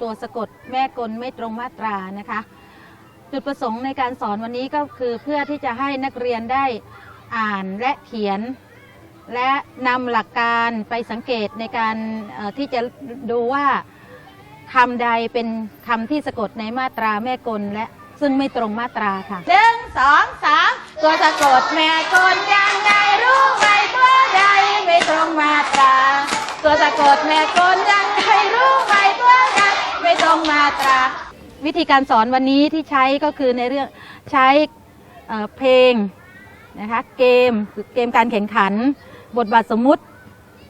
ตัวสะกดแม่กลไม่ตรงมาตรานะคะ จุดประสงค์ในการสอนวันนี้ก็คือเพื่อที่จะให้นักเรียนได้อ่านและเขียน และนำหลักการไปสังเกตในการที่จะดูว่าคำใดเป็นคำที่สะกดในมาตราแม่กลและซึ่งไม่ตรงมาตราค่ะหนึ่งสองสามตัวสะกดแม่กลยังไงรู้ไหมตัวใดไม่ตรงมาตรา ตัวสะกดแม่กล ม่ตรงมาตรา วิธีการสอนวันนี้ที่ใช้ก็คือในเรื่องใช้เเพลงนะคะเกมคือเกมการแข่งขัน บทบาทสมมุติ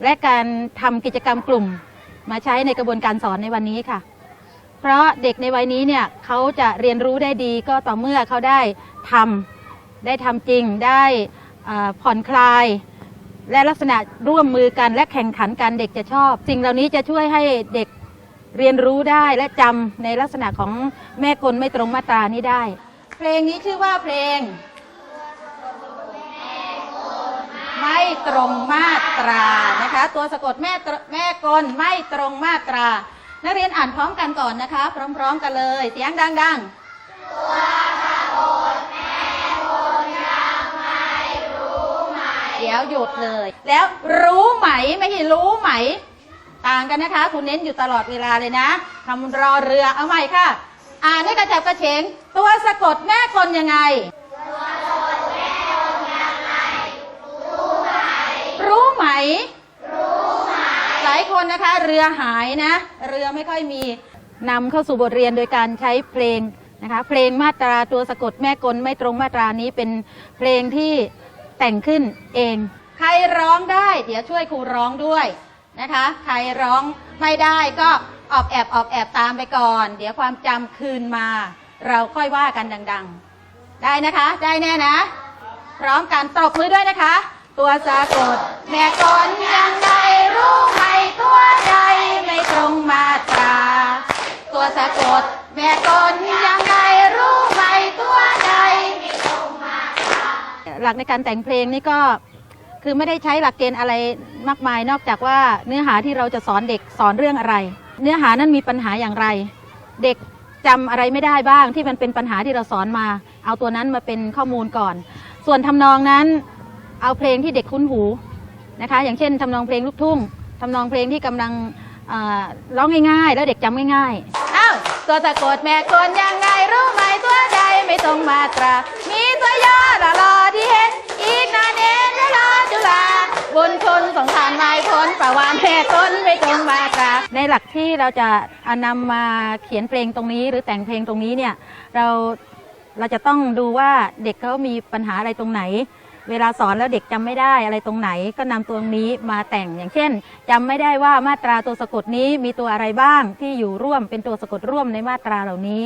และการทำกิจกรรมกลุ่ม มาใช้ในกระบวนการสอนในวันนี้ค่ะ เพราะเด็กในวัยนี้เนี่ยเขาจะเรียนรู้ได้ดีก็ต่อเมื่อเขาได้ทำได้ทำจริงได้ผ่อนคลาย และลักษณะร่วมมือกันและแข่งขันกันเด็กจะชอบ สิ่งเหล่านี้จะช่วยให้เด็ก เรียนรู้ได้และจำในลักษณะของแม่กลไม่ตรงมาตรานี้ได้ เพลงนี้ชื่อว่าเพลง ไม่ตรงมาตรานะคะ ตัวสะกดแม่ตรแม่กลไม่ตรงมาตรา นักเรียนอ่านพร้อมกันก่อนนะคะ พร้อม ๆ กันเลย เสียงดัง ๆ เดี๋ยวหยุดเลย แล้วรู้ไหมไม่ใช่รู้ไหม ต่างกันนะคะ คุณเน้นอยู่ตลอดเวลาเลยนะคำรอเรือเอาใหม่ค่ะ อ่านให้กระจับกระเฉง ตัวสะกดแม่กลยังไง รู้ไหม หลายคนนะคะ เรือหายนะ เรือไม่ค่อยมีนำเข้าสู่บทเรียนโดยการใช้เพลงนะคะเพลงมาตราตัวสะกดแม่กลไม่ตรงมาตรานี้เป็นเพลงที่แต่งขึ้นเอง ใครร้องได้ เดี๋ยวช่วยครูร้องด้วย นะคะ ใครร้องไม่ได้ก็ออบแอบออบแอบตามไปก่อน เดี๋ยวความจำคืนมา เราค่อยว่ากันดัง ๆ ได้นะคะ ได้แน่นะ พร้อมกันตบมือด้วยนะคะ ตัวสะกด แม่กลยังไงรู้ไหมตัวใดไม่ตรงมาตรา ตัวสะกด แม่กลยังไงรู้ไหมตัวใดไม่ตรงมาตราหลักในการแต่งเพลงนี่ก็ คือไม่ได้ใช้หลักเกณฑ์อะไรมากมาย นอกจากว่าเนื้อหาที่เราจะสอนเด็กสอนเรื่องอะไร เนื้อหานั้นมีปัญหาอย่างไร เด็กจำอะไรไม่ได้บ้างที่มันเป็นปัญหาที่เราสอนมา เอาตัวนั้นมาเป็นข้อมูลก่อน ส่วนทำนองนั้นเอาเพลงที่เด็กคุ้นหูนะคะ อย่างเช่นทำนองเพลงลูกทุ่งทำนองเพลงที่กำลังอ่อร้องง่ายๆ แล้วเด็กจำง่ายๆอ้าวตัวสะกดแม่กลยังไงรู้ไหมตัวใดไม่ตรงมาตรา มีตัวย่อละลอที่เห็นาบุญคุณสงสารไม่พ้นประวานแม่ตนไม่ตรงมาตาในหลักที่เราจะเอานำมาเขียนเพลงตรงนี้ หรือแต่งเพลงตรงนี้เนี่ยเราเราจะต้องดูว่าเด็กเขามีปัญหาอะไรตรงไหน เวลาสอนแล้วเด็กจำไม่ได้อะไรตรงไหน ก็นำตัวนี้มาแต่งอย่างเช่นจำไม่ได้ว่ามาตราตัวสะกดนี้มีตัวอะไรบ้างที่อยู่ร่วมเป็นตัวสะกดร่วมในมาตราเหล่านี้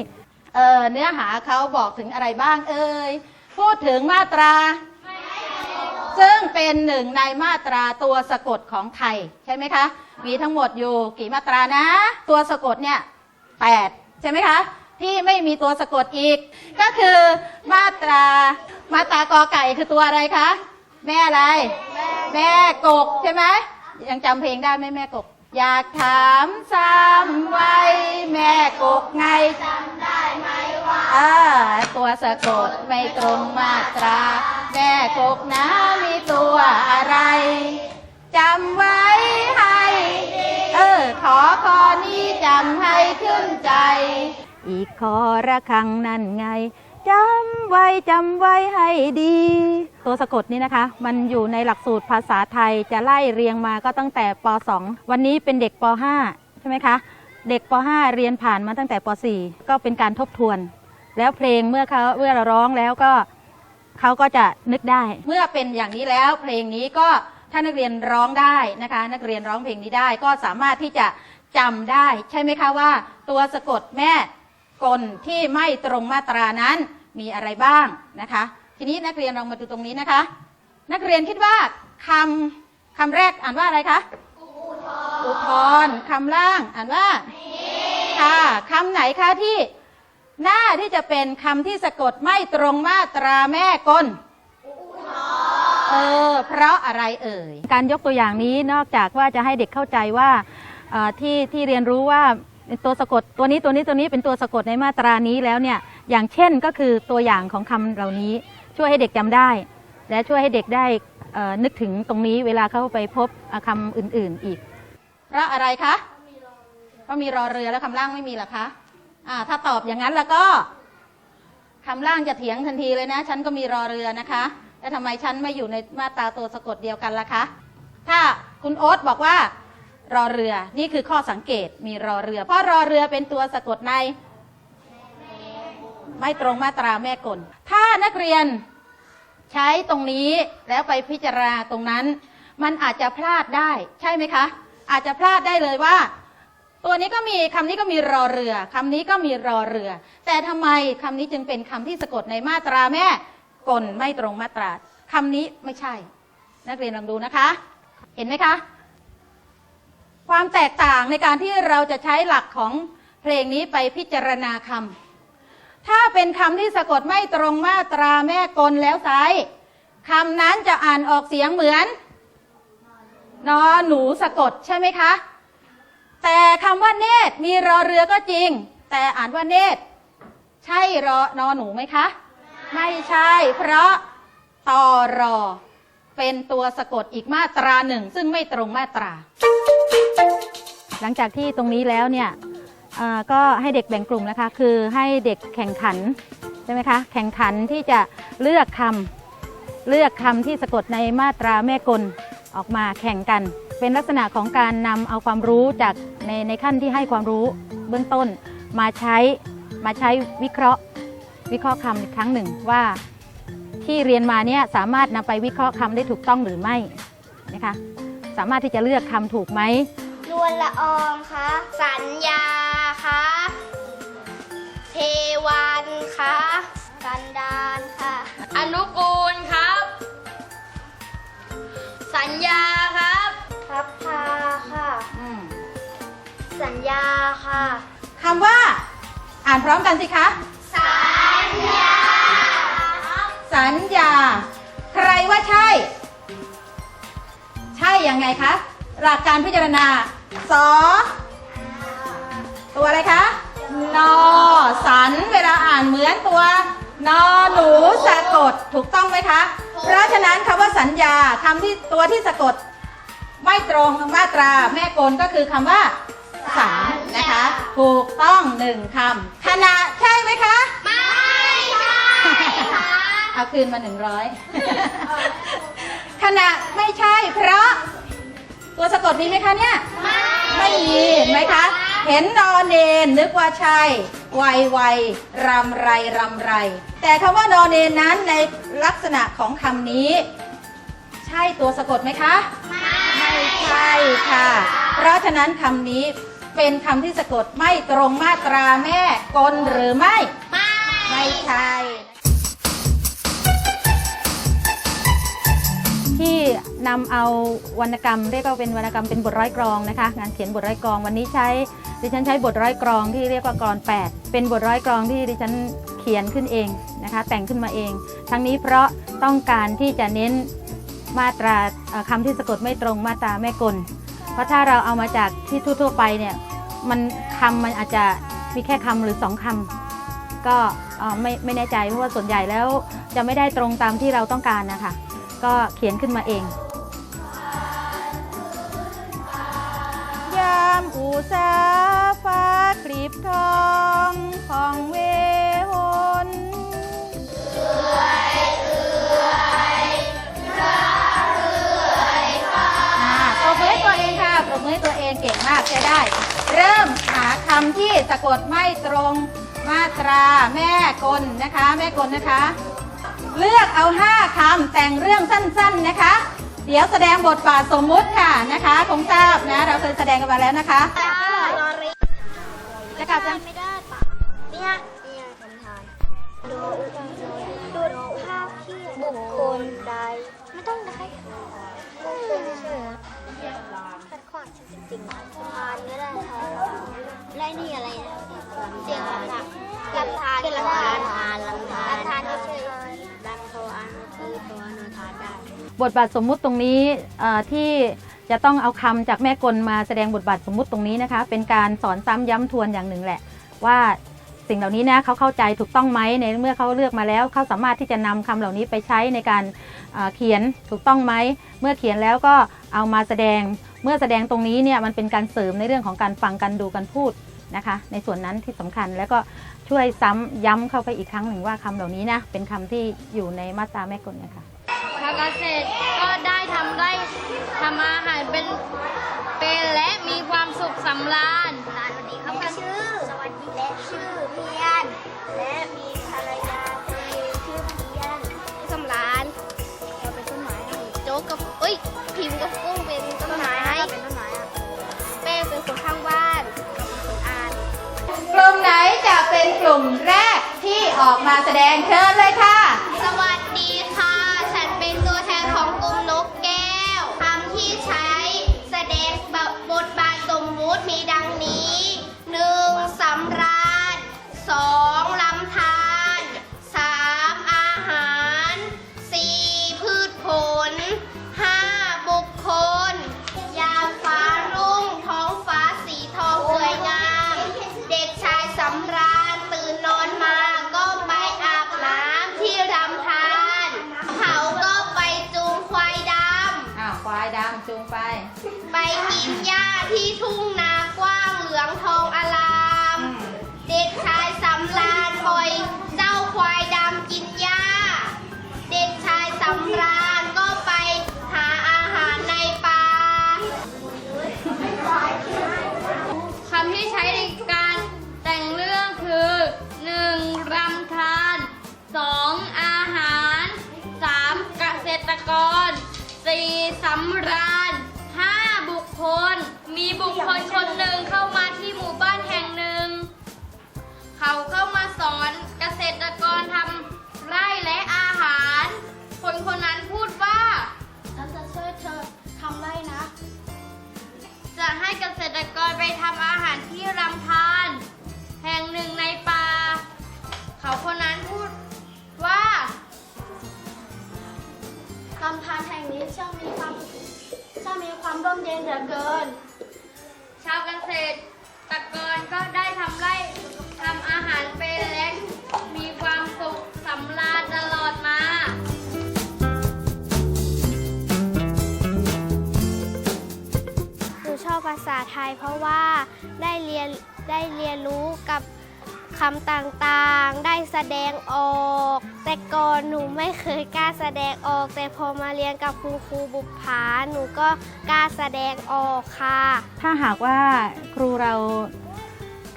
เออเนื้อหาเขาบอกถึงอะไรบ้างเอ่ยพูดถึงมาตรา ซึ่งเป็นหนึ่งในมาตราตัวสะกดของไทย ใช่ไหมคะ มีทั้งหมดอยู่กี่มาตรานะ ตัวสะกดเนี่ยแปดใช่ไหมคะ ที่ไม่มีตัวสะกดอีก ก็คือมาตรามาตรากอไก่คือตัวอะไรคะ แม่อะไร แม่กกใช่ไหมยังจำเพลงได้ไหมแม่กก อยากถามซ้ำไว้แม่กกไงจำได้ไหมว่าอ่าตัวสะกดไม่ตรงมาตรา แม่กกนะมีตัวอะไรจำไว้ให้ เออ ขอคอนี้จำให้ขึ้นใจ อีกคอระคังนั่นไงจำไว้จำไว้ให้ดี ตัวสะกดนี้นะคะ มันอยู่ในหลักสูตรภาษาไทยจะไล่เรียงมาก็ตั้งแต่ป .2 วันนี้เป็นเด็กป .5 ใช่ไหมคะ เด็กป .5 เรียนผ่านมาตั้งแต่ป .4 ก็เป็นการทบทวน แล้วเพลงเมื่อเขาเมื่อเราร้องแล้วก็ เขาก็จะนึกได้ เมื่อเป็นอย่างนี้แล้วเพลงนี้ก็ถ้านักเรียนร้องได้นะคะ นักเรียนร้องเพลงนี้ได้ก็สามารถที่จะจำได้ ใช่ไหมคะว่า ตัวสะกดแม่กลที่ไม่ตรงมาตรานั้นมีอะไรบ้างนะคะ ทีนี้นักเรียนลองมาดูตรงนี้นะคะ นักเรียนคิดว่าคำคำแรกอ่านว่าอะไรคะอุทธรณ์คำล่างอ่านว่าค่ะคำไหนคะที่ หน้าที่จะเป็นคำที่สะกดไม่ตรงมาตราแม่กลเออเพราะอะไรเอ่ย การยกตัวอย่างนี้นอกจากว่าจะให้เด็กเข้าใจว่าเอ่อที่ที่เรียนรู้ว่าตัวสะกดตัวนี้ตัวนี้ตัวนี้เป็นตัวสะกดในมาตรานี้แล้วเนี่ยอย่างเช่นก็คือตัวอย่างของคำเหล่านี้ช่วยให้เด็กจำได้ และช่วยให้เด็กได้เอ่อนึกถึงตรงนี้เวลาเข้าไปพบอะคำอื่นๆอีก เพราะอะไรคะเพราะมีรอเรือแล้วคำล่างไม่มีเหรอคะ อ่าถ้าตอบอย่างนั้นแล้วก็คำล่างจะเถียงทันทีเลยนะ ฉันก็มีรอเรือนะคะ แล้วทำไมฉันไม่อยู่ในมาตราตัวสะกดเดียวกันล่ะคะ ถ้าคุณโอ๊ตบอกว่ารอเรือ นี่คือข้อสังเกตมีรอเรือ เพราะรอเรือเป็นตัวสะกดใน ไม่ตรงมาตราแม่กล ถ้านักเรียนใช้ตรงนี้แล้วไปพิจารณาตรงนั้น มันอาจจะพลาดได้ ใช่ไหมคะ อาจจะพลาดได้เลยว่า ตัวนี้ก็มีคำนี้ก็มีรอเรือคำนี้ก็มีรอเรือ แต่ทำไมคำนี้จึงเป็นคำที่สะกดในมาตราแม่กลไม่ตรงมาตราคำนี้ไม่ใช่ นักเรียนลองดูนะคะ เห็นไหมคะ ความแตกต่างในการที่เราจะใช้หลักของเพลงนี้ไปพิจารณาคำถ้าเป็นคำที่สะกดไม่ตรงมาตราแม่กลแล้วไซคำนั้นจะอ่านออกเสียงเหมือนนอหนูสะกดใช่ไหมคะ แต่คำว่าเนตรมีรอเรือก็จริง แต่อ่านว่าเนตร ใช่รอนอหนูไหมคะ ไม่ใช่ เพราะตอรอ เป็นตัวสะกดอีกมาตราหนึ่ง ซึ่งไม่ตรงมาตรา หลังจากที่ตรงนี้แล้วเนี่ยก็ให้เด็กแบ่งกลุ่มนะคะ คือให้เด็กแข่งขันใช่ไหมคะแข่งขันที่จะเลือกคำเลือกคำที่สะกดในมาตราแม่กลออกมาแข่งกัน เป็นลักษณะของการนำเอาความรู้จากในในขั้นที่ให้ความรู้เบื้องต้น มาใช้มาใช้วิเคราะห์ วิเคราะห์คำอีกครั้งหนึ่งว่าที่เรียนมาเนี่ยสามารถนำไปวิเคราะห์คำได้ถูกต้องหรือไม่นะคะสามารถที่จะเลือกคำถูกไหมนวลละอองคะสัญญาคะเทวันคะกันดานค่ะ อนุกูลครับ สัญญา ญญาค่ะคำว่า อ่านพร้อมกันสิคะ สัญญา สัญญา ใครว่าใช่ ใช่ยังไงคะ หลักการพิจารณาสอตัวอะไรคะ นอ สัน เวลาอ่านเหมือนตัวนอหนูสะกดถูกต้องไหมคะ เพราะฉะนั้นคำว่าสัญญาคำที่ตัวที่สะกด ไม่ตรงมาตราแม่กลก็คือคำว่า หนึ่งคำขณะใช่ไหมคะ ไม่ใช่ค่ะเอาคืนมาหนึ่งร้อยขณะไม่ใช่เพราะ ตัวสะกดมีไหมคะเนี่ย ไม่มีเห็นไหมคะ เห็นนอนเนนนึกว่าใช่ไวไวรำไรรำไร แต่คำว่านอนเนนนั้นในลักษณะของคำนี้ ใช่ตัวสะกดไหมคะ ไม่ใช่ค่ะ เพราะฉะนั้นคำนี้ เป็นคำที่สะกดไม่ตรงมาตราแม่กลหรือไม่ ไม่ ไม่ใช่ที่นำเอาวรรณกรรมเรียกว่าเป็นวรรณกรรมเป็นบทร้อยกรองนะคะ งานเขียนบทร้อยกรองวันนี้ใช้ดิฉันใช้บทร้อยกรองที่เรียกว่ากรอน8 เป็นบทร้อยกรองที่ดิฉันเขียนขึ้นเองนะคะ แต่งขึ้นมาเอง ทั้งนี้เพราะต้องการที่จะเน้นมาตราคำที่สะกดไม่ตรงมาตราแม่กล เพราะถ้าเราเอามาจากที่ทั่วๆไปเนี่ยมันคำมันอาจจะมีแค่คำหรือสองคำก็ไม่ไม่แน่ใจเพราะว่าส่วนใหญ่แล้วจะไม่ได้ตรงตามที่เราต้องการนะคะ ก็เขียนขึ้นมาเองยามอุสาฟ้ากลีบทองของเว องเก่งมากใช้ได้ เริ่มหาคำที่สะกดไม่ตรงมาตราแม่กลนะคะ แม่กลนะคะ เลือกเอาห้าคำแต่งเรื่องสั้น ๆนะคะ เดี๋ยวแสดงบทบาทสมมุติค่ะนะคะ คงทราบนะ เราเคยแสดงกันมาแล้วนะคะจะกลับยังไม่ได้ปะ จริงๆทานก็ได้ค่ะไล่นี่อะไรนะเสียงลำทานลำทานลำทานลำทานลำทานลำทานเฉยๆลำโทอันคือตัวโนทานได้บทบาทสมมุติตรงนี้ที่จะต้องเอาคำจากแม่กลมาแสดงบทบาทสมมุติตรงนี้นะคะ เป็นการสอนซ้ำย้ำทวนอย่างหนึ่งแหละ ว่าสิ่งเหล่านี้นะเขาเข้าใจถูกต้องไหมในเมื่อเขาเลือกมาแล้วเขาสามารถที่จะนำคำเหล่านี้ไปใช้ในการเขียนถูกต้องไหมเมื่อเขียนแล้วก็เอามาแสดง เมื่อแสดงตรงนี้เนี่ยมันเป็นการเสริมในเรื่องของการฟังกันดูกันพูดนะคะ ในส่วนนั้นที่สำคัญแล้วก็ช่วยซ้ำย้ำเข้าไปอีกครั้งหนึ่งว่าคำเหล่านี้นะเป็นคำที่อยู่ในมาตราแม่กลนะคะทางเกษตร เป็นกลุ่มแรกที่ออกมาแสดงเชิญเลยค่ะ กินหญ้าที่ทุ่งนากว้างเหลืองทองอลาม เด็กชายสำราญปล่อยเจ้าควายดำกินหญ้า เด็กชายสำราญ หนึ่งเข้ามาที่หมู่บ้านแห่งหนึ่ง เขาเข้ามาสอนเกษตรกรทำไร่และอาหาร คนคนนั้นพูดว่าฉันจะช่วยเธอทำไรนะ จะให้เกษตรกรไปทำอาหารที่รำธารแห่งหนึ่งในป่า เขาคนนั้นพูดว่าลำธารแห่งนี้ช่างมีความช่างมีความร่มเย็นเหลือเกินชาวเก ษตรกรก็ได้ทำไร่ทำอาหารเป็นและมีความสุขสำราญตลอดมา หนูชอบภาษาไทยเพราะว่าได้เรียนได้เรียนรู้กับำต่างๆ ได้แสดงออก แต่ก่อนหนูไม่เคยกล้าแสดงออก แต่พอมาเรียนกับคุณครูบุปผาหนูก็กล้าแสดงออกค่ะ ถ้าหากว่าครูเรา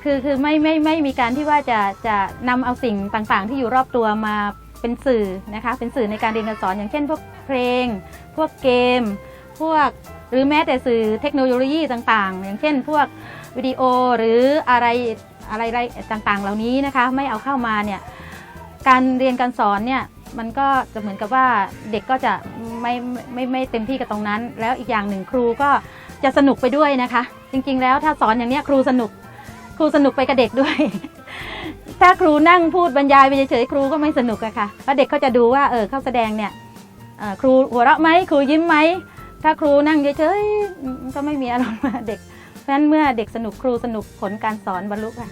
คือคือไม่ไม่ไม่มีการที่ว่าจะจะนำเอาสิ่งต่างๆ ที่อยู่รอบตัวมาเป็นสื่อนะคะ เป็นสื่อในการเรียนการสอน อย่างเช่น พวกเพลง พวกเกม พวกหรือแม้แต่สื่อเทคโนโลยีต่างๆ อย่างเช่น พวกวิดีโอหรืออะไร อะไรอะไรต่างๆ เหล่านี้นะคะ ไม่เอาเข้ามาเนี่ยการเรียนการสอนเนี่ยมันก็จะเหมือนกับว่าเด็กก็จะไม่ไม่ไม่ไม่เต็มที่กับตรงนั้น แล้วอีกอย่างหนึ่งครูก็จะสนุกไปด้วยนะคะ จริงๆ แล้วถ้าสอนอย่างนี้ครูสนุก ครูสนุกไปกับเด็กด้วย ถ้าครูนั่งพูดบรรยายไปเฉยๆครูก็ไม่สนุกอะค่ะเพราะเด็กเขาจะดูว่าเออเขาแสดงเนี่ยครูหัวเราะไหมครูยิ้มไหมถ้าครูนั่งเฉยๆก็ไม่มีอารมณ์เด็ก เพราะฉะนั้นเมื่อเด็กสนุกครูสนุกผลการสอนบรรลุค่ะ